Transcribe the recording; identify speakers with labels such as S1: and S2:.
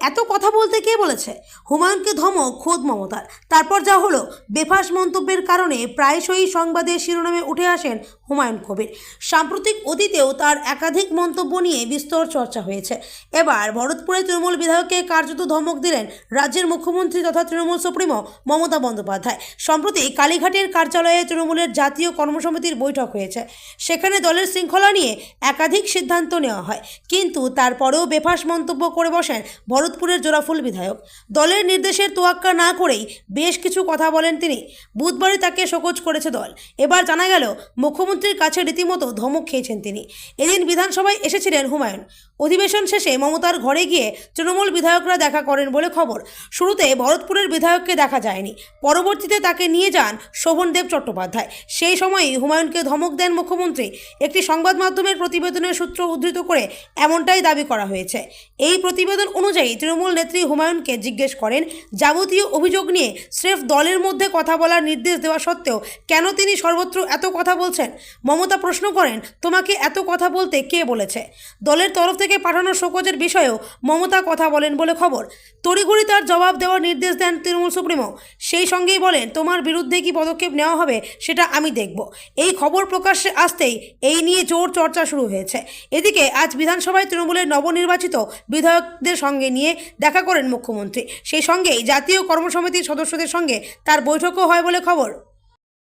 S1: এত কথা বলতে কে বলেছে? হুমায়ুনকে ধমক, খোদ মমতার। তারপর যা হলো, বেফাস মন্তব্যের কারণে প্রায়শই সংবাদের শিরোনামে উঠে আসেন হুমায়ুন কবির। সাম্প্রতিক অতীতেও তার একাধিক মন্তব্য নিয়ে বিস্তর চর্চা হয়েছে। এবার ভরতপুরে তৃণমূল বিধায়ককে কার্যত ধমক দিলেন রাজ্যের মুখ্যমন্ত্রী তথা তৃণমূল সুপ্রিমো মমতা বন্দ্যোপাধ্যায়। সম্প্রতি কালীঘাটের কার্যালয়ে তৃণমূলের জাতীয় কর্মসমিতির বৈঠক হয়েছে। সেখানে দলের শৃঙ্খলা নিয়ে একাধিক সিদ্ধান্ত নেওয়া হয়। কিন্তু তারপরেও বেফাস মন্তব্য করে বসেন ভরতপুরের জোড়াফুল বিধায়ক। দলের নির্দেশের তোয়াক্কা না করেই বেশ কিছু কথা বলেন তিনি। বুধবারই তাকে শোকজ করেছে দল। এবার জানা গেল, মুখ্যমন্ত্রীর কাছে রীতিমতো ধমক খেয়েছেন তিনি। এদিন বিধানসভায় এসেছিলেন হুমায়ুন। অধিবেশন শেষে মমতার ঘরে গিয়ে তৃণমূল বিধায়করা দেখা করেন বলে খবর। শুরুতে ভরতপুরের বিধায়ককে দেখা যায়নি। পরবর্তীতে তাকে নিয়ে যান শোভনদেব চট্টোপাধ্যায়। সেই সময়ই হুমায়ুনকে ধমক দেন মুখ্যমন্ত্রী। একটি সংবাদ মাধ্যমের প্রতিবেদনের সূত্র উদ্ধৃত করে এমনটাই দাবি করা হয়েছে। এই প্রতিবেদন অনুযায়ী তৃণমূল নেত্রী হুমায়ুনকে জিজ্ঞেস করেন, যাবতীয় অভিযোগ নিয়ে স্রেফ দলের মধ্যে কথা বলার নির্দেশ দেওয়া সত্ত্বেও কেন তিনি সর্বত্র এত কথা বলছেন? মমতা প্রশ্ন করেন, তোমাকে এত কথা বলতে কে বলেছে? দলের তরফ থেকে পাঠানো শোকজের বিষয়েও মমতা কথা বলেন বলে খবর। তড়িঘড়ি তার জবাব দেওয়ার নির্দেশ দেন তৃণমূল সুপ্রিমো। সেই সঙ্গেই বলেন, তোমার বিরুদ্ধে কি পদক্ষেপ নেওয়া হবে সেটা আমি দেখব। এই খবর প্রকাশ্যে আসতেই এই নিয়ে জোর চর্চা শুরু হয়েছে। এদিকে আজ বিধানসভায় তৃণমূলের নবনির্বাচিত বিধায়কদের সঙ্গে নিয়ে দেখা করেন মুখ্যমন্ত্রী। সেই সঙ্গেই জাতীয় কর্মসমিতির সদস্যদের সঙ্গে তার বৈঠকও হয় বলে খবর।